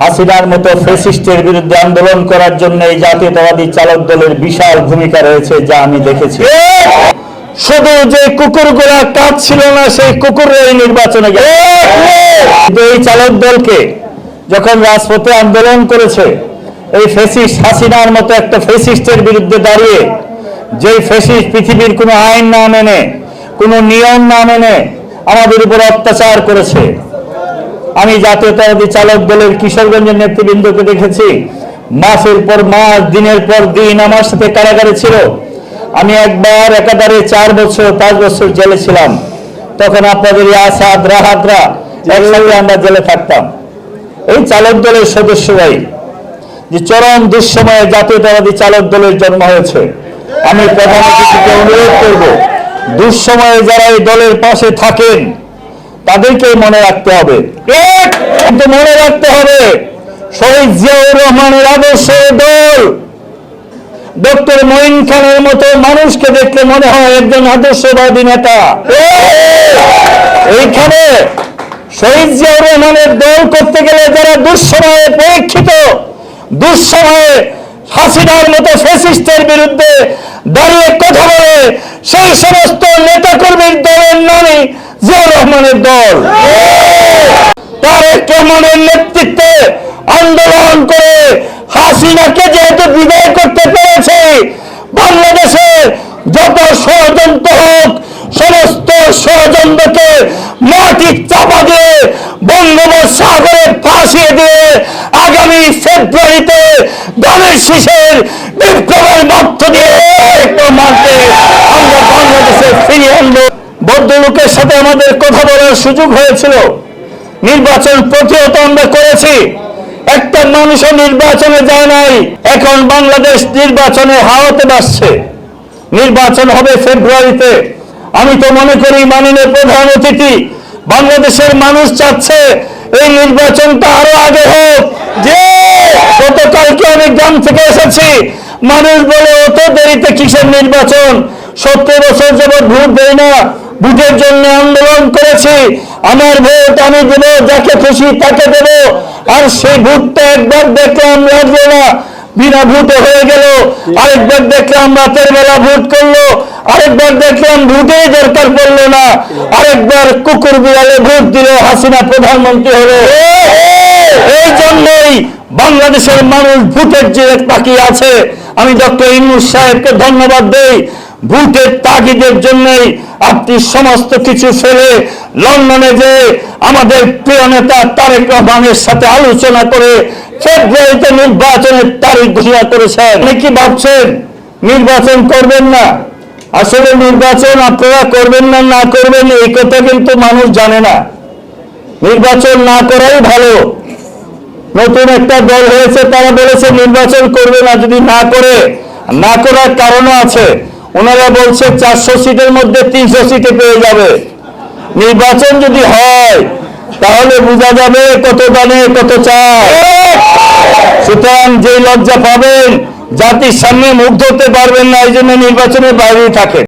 হাসিনার মতো ফেসিস্টের বিরুদ্ধে আন্দোলন করার জন্য এই জাতীয়তাবাদী চালক দলের বিশাল ভূমিকা রয়েছে যা আমি দেখেছি। শুধু যে কুকুরগুলা কাজ ছিল না সেই কুকুরের নির্বাচনে গেছে কিন্তু এই চালক দলকে যখন রাজপথে আন্দোলন করেছে এই ফেসিস্ট হাসিনার মতো একটা ফেসিস্টের বিরুদ্ধে দাঁড়িয়ে যে ফেসিস্ট পৃথিবীর কোনো আইন না মেনে কোনো নিয়ম না মেনে আমাদের উপর অত্যাচার করেছে আমি জাতীয়তাবাদী চালক দলের কিশোরগঞ্জের নেতৃবৃন্দকে দেখেছি। মাসের পর মাস, দিনের পর দিন আমার সাথে কারাগারে ছিল। আমি একবার একাধারে চার বছর, পাঁচ বছর জেলে ছিলাম। তখন আপনাদের আসাদ, রাহাতরা একসাথে আমরা জেলে থাকতাম। এই চালক দলের সদস্যরাই যে চরম দুঃসময়ে জাতীয়তাবাদী চালক দলের জন্ম হয়েছে। আমি প্রধানমন্ত্রীকে অনুরোধ করব, দুঃসময়ে যারা এই দলের পাশে থাকেন তাদেরকে মনে রাখতে হবে। মনে রাখতে হবে, শহীদ জিয়াউর রহমানের আদর্শ দল। ডক্টর মঈন খানের মতো মানুষকে দেখলে মনে হয় একজন আদর্শবাদী নেতা। এইখানে শহীদ জিয়াউর রহমানের দল করতে গেলে যারা দুঃসময়ে পরীক্ষিত, দুঃসময়ে হাসিনার মতো ফেসিস্টের বিরুদ্ধে দাঁড়িয়ে কথা বলে, সেই সমস্ত নেতাকর্মীর দলের নামই জিয়াউর রহমানের দল। তারেক রহমানের নেতৃত্বে আন্দোলন করে হাসিনাকে যেহেতু বিদায় করতে পেরেছে, বাংলাদেশের যত ষড়যন্ত্র হোক, সমস্ত ষড়যন্ত্রকে মাটি চাপা দিয়ে বঙ্গোপসাগরে ফাঁসিয়ে দিয়ে আগামী ফেব্রুয়ারিতে দলের শীষের বিপ্লবের মধ্য দিয়ে আমরা বাংলাদেশে ফিরিয়ে আনব। ভদ্রলোকের সাথে আমাদের কথা বলার সুযোগ হয়েছিল। নির্বাচন প্রতিহত আমরা করেছি। একটা মানুষও নির্বাচনে যায় নাই। এখন বাংলাদেশ নির্বাচনে হাওয়াতে বাসছে। নির্বাচন হবে ফেব্রুয়ারিতে। আমি তো মনে করি মাননীয় প্রধান অতিথি, বাংলাদেশের মানুষ চাচ্ছে এই নির্বাচনটা আরও আগে হোক। যে গতকালকে আমি গ্রাম থেকে এসেছি, মানুষ বলে অত দেরিতে কিসের নির্বাচন? সত্তর বছর যাবৎ ভোট দেয় না। ভোটের জন্য আন্দোলন করেছি। আমার ভোট আমি দেব, যাকে খুশি তাকে দেব। আর সেই ভোটটা একবার দেখলাম লাগল না। বিনা ভোটে হয়ে গেল। আরেকবার দেখলাম রাতের বেলা ভোট করল। আরেকবার দেখলাম ভোটেই দরকার পড়ল না। আরেকবার কুকুর বিড়ালে ভোট দিল হাসিনা প্রধানমন্ত্রী হলো। এই জন্যই বাংলাদেশের মানুষ ভোটের যে তাকিয়ে আছে। আমি ডক্টর ইনুস সাহেবকে ধন্যবাদ দেই। ভোটের তাগিদের জন্যই আপনি সমস্ত কিছু ফেলে লন্ডনে যে আমাদের প্রিয় নেতা তারেক রহমানের সাথে আলোচনা করে ফেব্রুয়ারিতে নির্বাচনের তারিখ ঘোষণা করেছেন। কি ভাবছেন? নির্বাচন করবেন না? আসলে নির্বাচন আপনারা করবেন না না করবেন, এই কথা কিন্তু মানুষ জানে না। নির্বাচন না করাই ভালো। নতুন একটা দল হয়েছে, তারা বলেছে নির্বাচন করবে না, যদি না করে। না করার কারণও আছে। ওনারা বলছে চারশো সিটের মধ্যে তিনশো সিটে পেয়ে যাবে। নির্বাচন যদি হয়, তাহলে বোঝা যাবে কত দানে কত চায় সুতরাং যে লজ্জা পাবেন, জাতির সামনে মুখ ধরতে পারবেন না, এই জন্য নির্বাচনের বাইরেই থাকে